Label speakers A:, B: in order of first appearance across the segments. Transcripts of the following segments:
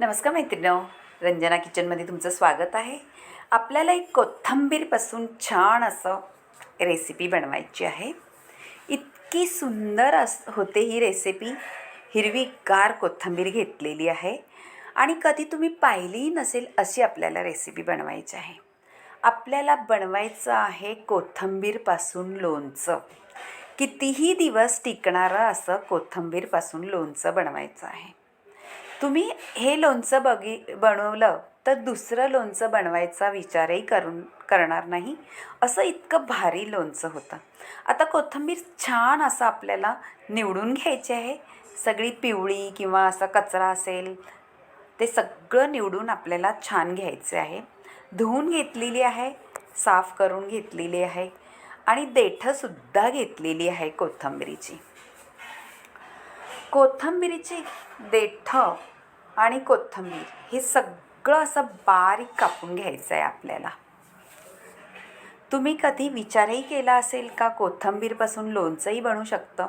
A: नमस्कार मैत्रिणी रंजना किचनमध्ये तुमचं स्वागत आहे. आपल्याला एक कोथिंबीरपासून छान असं रेसिपी बनवायची आहे. इतकी सुंदर अस होते ही रेसिपी हिरवीगार कोथिंबीर घेतलेली आहे. आणि कधी तुम्ही पाहिलीही नसेल अशी आपल्याला रेसिपी बनवायची आहे. आपल्याला बनवायचं आहे कोथिंबीरपासून लोणचं. कितीही दिवस टिकणारं असं कोथिंबीरपासून लोणचं बनवायचं आहे. तुम्ही हे लोणचं बघी बनवलं तर दुसरं लोणचं बनवायचा विचारही करून करणार नाही. असं इतकं भारी लोणचं होतं. आता कोथिंबीर छान असं आपल्याला निवडून घ्यायची आहे. सगळी पिवळी किंवा असा कचरा असेल ते सगळं निवडून आपल्याला छान घ्यायचे आहे. धुवून घेतलेली आहे साफ करून घेतलेली आहे आणि देठंसुद्धा घेतलेली आहे कोथिंबीरीची. कोथिंबिरीची देठं आणि कोथिंबीर हे सगळं असं बारीक कापून घ्यायचं आहे आपल्याला. तुम्ही कधी विचारही केला असेल का कोथिंबीरपासून लोणचंही बनू शकतं?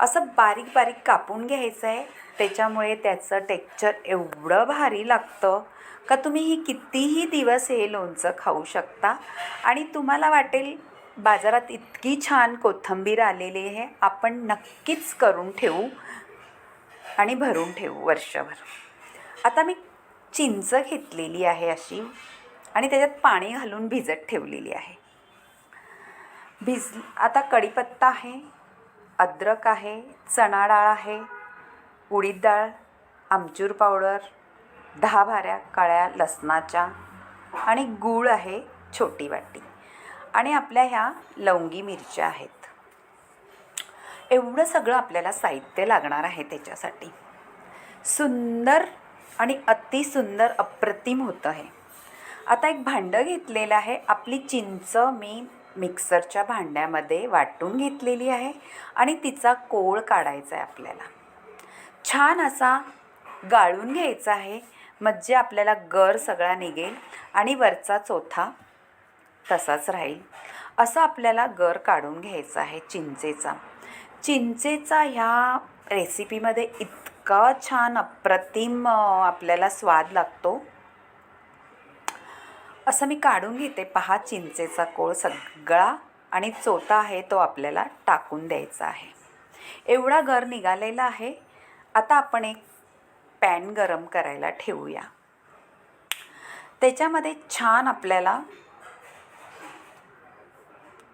A: असं बारीक बारीक कापून घ्यायचं आहे त्याच्यामुळे त्याचं टेक्चर एवढं भारी लागतं का तुम्ही ही कितीही दिवस हे लोणचं खाऊ शकता आणि तुम्हाला वाटेल बाजारात इतकी छान कोथिंबीर आलेली आहे. आपण नक्कीच करून ठेवू आणि भरून ठेवू वर्षभर. आता मी चिंच घेतलेली आहे अशी आणि त्याच्यात पाणी घालून भिजत ठेवलेली आहे. भिज आता कढीपत्ता आहे अद्रक आहे चणा डाळ आहे उडीद डाळ आमचूर पावडर दहा भाऱ्या काळ्या लसणाच्या आणि गूळ आहे छोटी वाटी. आणि आपल्या ह्या लवंगी मिरच्या आहेत. एवढं सगळं आपल्याला साहित्य लागणार आहे त्याच्यासाठी. सुंदर आणि अतिसुंदर अप्रतिम होतं हे. आता एक भांडं घेतलेलं आहे. आपली चिंच मी मिक्सरच्या भांड्यामध्ये वाटून घेतलेली आहे आणि तिचा कोळ काढायचा आहे आपल्याला. छान असा गाळून घ्यायचा आहे. म्हणजे आपल्याला गर सगळा निघेल आणि वरचा चोथा तसाच राहील. असं आपल्याला गर काढून घ्यायचा आहे चिंचेचा. चिंचेचा ह्या रेसिपीमध्ये इतका छान अप्रतिम आपल्याला स्वाद लागतो. असं मी काढून घेते. पहा चिंचेचा कोळ सगळा आणि चोथा आहे तो आपल्याला टाकून द्यायचा आहे. एवढा गर निघालेला आहे. आता आपण एक पॅन गरम करायला ठेवूया. त्याच्यामध्ये छान आपल्याला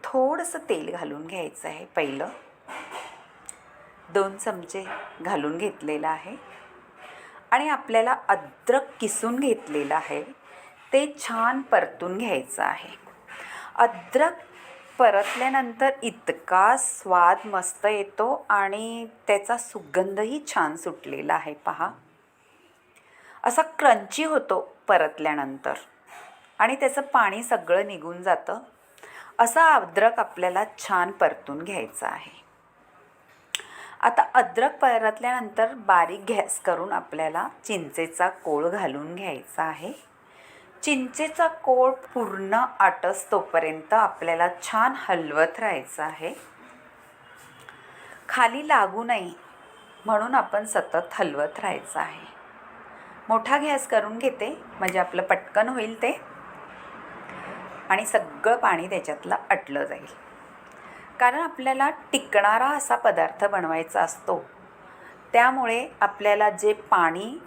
A: थोडंसं तेल घालून घ्यायचं आहे पहिलं. दोन चमचे घालून घेतलेलं आहे. आणि आपल्याला अद्रक किसून घेतलेलं आहे. ते छान परतून घ्यायचं आहे. अद्रक परतल्यानंतर इतका स्वाद मस्त येतो आणि त्याचा सुगंधही छान सुटलेला आहे पहा. असा क्रंची होतो परतल्यानंतर. आणि त्याचं पाणी सगळं निघून जातं. असा अद्रक आपल्याला छान परतून घ्यायचा आहे. आता अद्रक परतल्यानंतर बारीक गॅस करून आपल्याला चिंचेचा कोळ घालून घ्यायचा आहे. चिंचेचा कोळ पूर्ण आटस तोपर्यंत आपल्याला छान हलवत राहायचं आहे. खाली लागू नये म्हणून आपण सतत हलवत राहायचं आहे. मोठा गॅस करून घेते म्हणजे आपलं पटकन होईल ते. आणि सगळं पाणी त्याच्यातलं अटलं जाईल. कारण आपल्याला टिकणारा असा पदार्थ बनवायचा असतो. त्यामुळे आपल्याला जे पाणी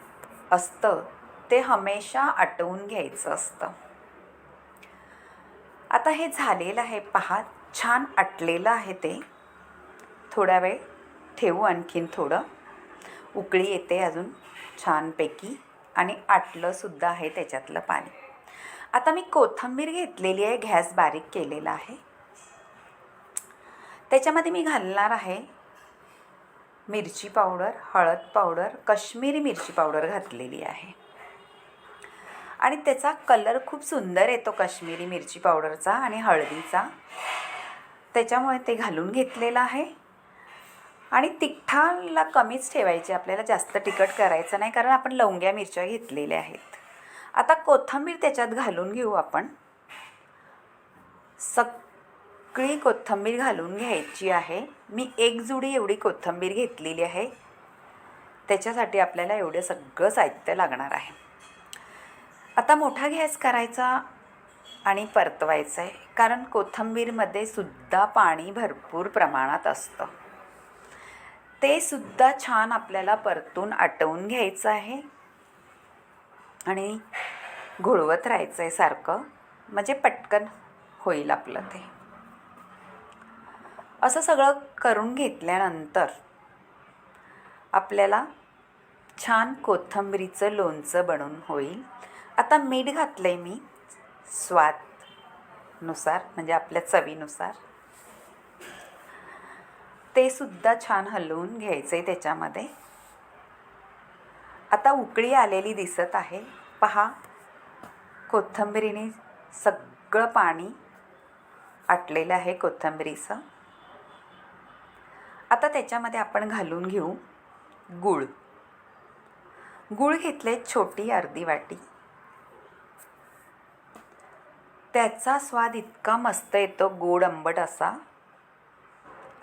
A: असतं ते हमेशा आटवून घ्यायचं असतं. आता हे झालेलं आहे पहा छान आटलेलं आहे ते. थोडा वेळ ठेवू आणखीन थोडं. उकळी येते अजून छानपैकी आणि आटलंसुद्धा आहे त्याच्यातलं पाणी. आता मी कोथिंबीर घेतलेली आहे गॅस बारीक केलेला आहे. त्याच्यामध्ये मी घालणार आहे मिरची पावडर हळद पावडर कश्मीरी मिरची पावडर घातलेली आहे. आणि त्याचा कलर खूप सुंदर येतो काश्मीरी मिरची पावडरचा आणि हळदीचा. त्याच्यामुळे ते घालून घेतलेलं आहे. आणि तिखटाला कमीच ठेवायची आपल्याला जास्त तिखट करायचं नाही कारण आपण लवंग्या मिरच्या घेतलेल्या आहेत. आता कोथिंबीर त्याच्यात घालून घेऊ आपण. सगळी कोथिंबीर घालून घ्यायची आहे. मी एक जुडी एवढी कोथिंबीर घेतलेली आहे. त्याच्यासाठी आपल्याला एवढं सगळं साहित्य लागणार आहे. आता मोठा गॅस करायचा आणि परतवायचं आहे कारण कोथिंबीरमध्ये सुद्धा पाणी भरपूर प्रमाणात असतं. ते सुद्धा छान आपल्याला परतून आटवून घ्यायचं आहे. आणि घोळवत राहायचं आहे सारखं. म्हणजे पटकन होईल आपलं ते. असं सगळं करून घेतल्यानंतर आपल्याला छान कोथिंबीरीचं लोणचं बनवून होईल. आता मीठ घातलं आहे मी स्वादनुसार म्हणजे आपल्या चवीनुसार. ते सुद्धा छान हलवून घ्यायचं आहे त्याच्यामध्ये. आता उकळी आलेली दिसत आहे. पहा. कोथिंबिरीने सगळं पाणी आटलेलं आहे कोथिंबिरीचं. आता त्याच्यामध्ये आपण घालून घेऊ गूळ. गूळ घेतले छोटी अर्धी वाटी. त्याचा स्वाद इतका मस्त येतो गोड आंबट असा.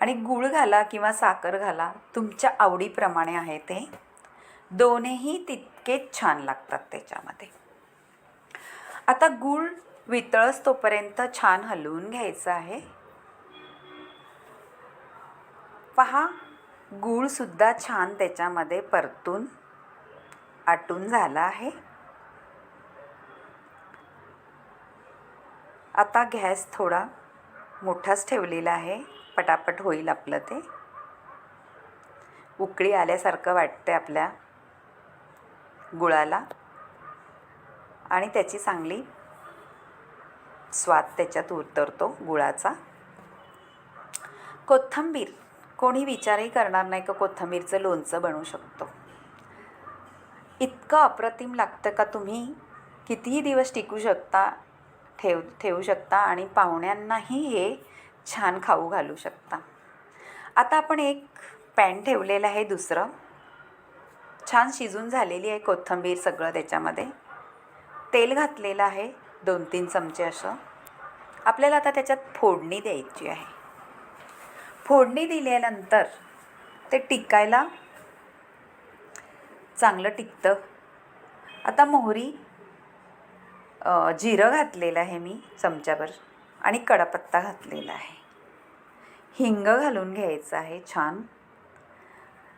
A: आणि गूळ घाला किंवा साखर घाला तुमच्या आवडीप्रमाणे आहे ते. दोन्ही तितकेच छान लागतात त्याच्यामध्ये. आता गूळ वितळस तोपर्यंत छान हलवून घ्यायचं आहे. पहा गूळसुद्धा छान त्याच्यामध्ये परतून आटून झाला आहे. आता गॅस थोडा मोठाच ठेवलेला आहे पटापट होईल आपलं ते. उकळी आल्यासारखं वाटते आपल्या गुळाला आणि त्याची चांगली स्वाद त्याच्यात उतरतो गुळाचा. कोथिंबीर कोणी विचारही करणार नाही का कोथिंबीरचं लोणचं बनवू शकतो. इतकं अप्रतिम लागतं का तुम्ही कितीही दिवस टिकू शकता ठेव ठेवू शकता आणि पाहुण्यांनाही हे छान खाऊ घालू शकता. आता आपण एक पॅन ठेवलेलं आहे दुसरं. छान शिजून झालेली आहे कोथिंबीर सगळं त्याच्यामध्ये. तेल घातलेलं आहे दोन तीन चमचे असं. आपल्याला आता त्याच्यात फोडणी द्यायची आहे. फोडणी दिल्यानंतर ते टिकायला चांगलं टिकतं. आता मोहरी जिरं घातलेलं आहे मी चमच्यावर आणि कडापत्ता घातलेला आहे. हिंग घालून घ्यायचं आहे छान.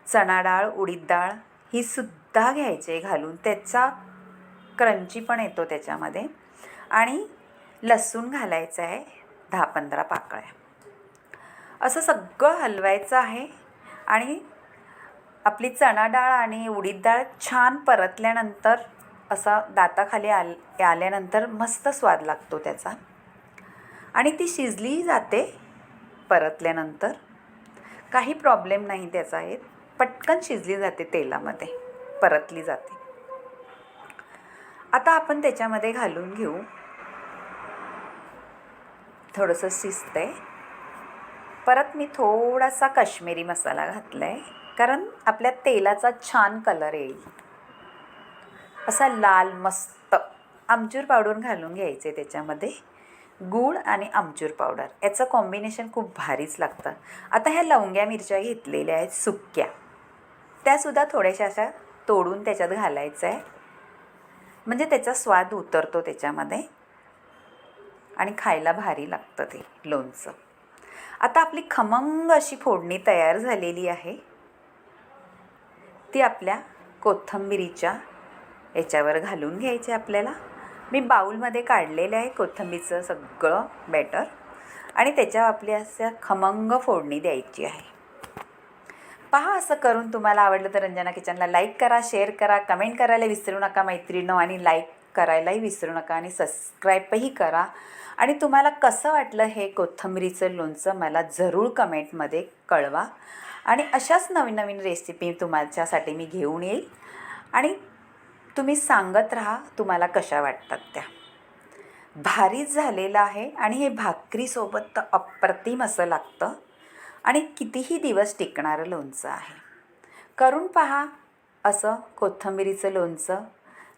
A: चणा डाळ उडीद डाळ ही सुद्धा घ्यायची आहे घालून. त्याचा क्रंची पण येतो त्याच्यामध्ये. आणि लसूण घालायचं आहे दहा पंधरा पाकळ्या. असं सगळं हलवायचं आहे. आणि आपली चणा डाळ आणि उडीद डाळ छान परतल्यानंतर असा दाताखाली आल आल्यानंतर मस्त स्वाद लागतो त्याचा. आणि ती शिजली जाते परतल्यानंतर. काही प्रॉब्लेम नाही त्याचा येत. पटकन शिजली जाते तेलामध्ये परतली जाते. आता आपण त्याच्यामध्ये घालून घेऊ. थोडंसं शिजतं आहे परत मी थोडासा काश्मीरी मसाला घातला आहे कारण आपल्या तेलाचा छान कलर येईल. असा लाल मस्त आमचूर पावडर घालून घ्यायचे त्याच्यामध्ये. गूळ आणि आमचूर पावडर. याचं कॉम्बिनेशन खूप भारीच लागतं. आता ह्या लवंग्या मिरच्या घेतलेल्या आहेत सुक्या. त्यासुद्धा थोड्याशा अशा तोडून त्याच्यात घालायचं आहे म्हणजे त्याचा स्वाद उतरतो त्याच्यामध्ये. आणि खायला भारी लागतं ते लोणचं. आता आपली खमंग अशी फोडणी तयार झालेली आहे. ती आपल्या कोथिंबिरीच्या याच्यावर घालून घ्यायची आपल्याला. मी बाऊलमध्ये काढलेलं आहे कोथिंबीरचं सगळं बॅटर. आणि त्याच्यावर आपली असं खमंग फोडणी द्यायची आहे. पहा असं करून तुम्हाला आवडलं तर रंजना किचनला लाईक करा शेअर करा कमेंट करायला विसरू नका मैत्रिणं आणि लाईक करायलाही विसरू नका आणि सबस्क्राईबही करा. आणि तुम्हाला कसं वाटलं हे कोथिंबीरीचं लोणचं मला जरूर कमेंटमध्ये कळवा. आणि अशाच नवीन नवीन रेसिपी तुमच्यासाठी मी घेऊन येईल. आणि तुम्ही सांगत राहा तुम्हाला कशा वाटतात त्या. भारीच झालेलं आहे आणि हे भाकरीसोबत तर अप्रतिम असं लागतं. आणि कितीही दिवस टिकणारं लोणचं आहे. करून पहा असं कोथिंबिरीचं लोणचं.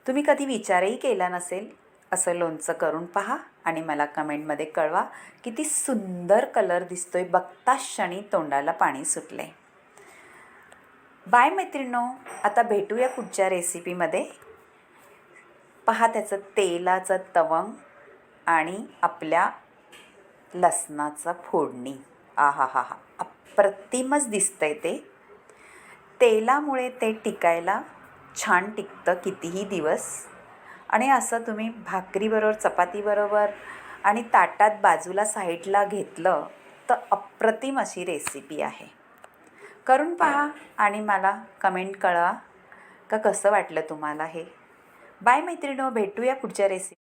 A: तुम्ही कधी विचारही केला नसेल असं लोणचं करून पहा आणि मला कमेंटमध्ये कळवा किती सुंदर कलर दिसतोय. बघता क्षणी तोंडाला पाणी सुटले बाय मैत्रिणो आता भेटूया पुढच्या रेसिपीमध्ये. पहा त्याचं तेलाचं तवंग आणि आपल्या लसणाचं फोडणी. आ हा हा प्रतिमच दिसतं आहे ते. तेलामुळे ते टिकायला छान टिकतं कितीही दिवस. आणि असं तुम्ही भाकरीबरोबर चपातीबरोबर आणि ताटात बाजूला साईडला घेतलं तर अप्रतिम अशी रेसिपी आहे. करून पहा आणि मला कमेंट कळवा का कसं वाटलं तुम्हाला हे. बाय मैत्रिणो भेटूया पुढच्या रेसिपी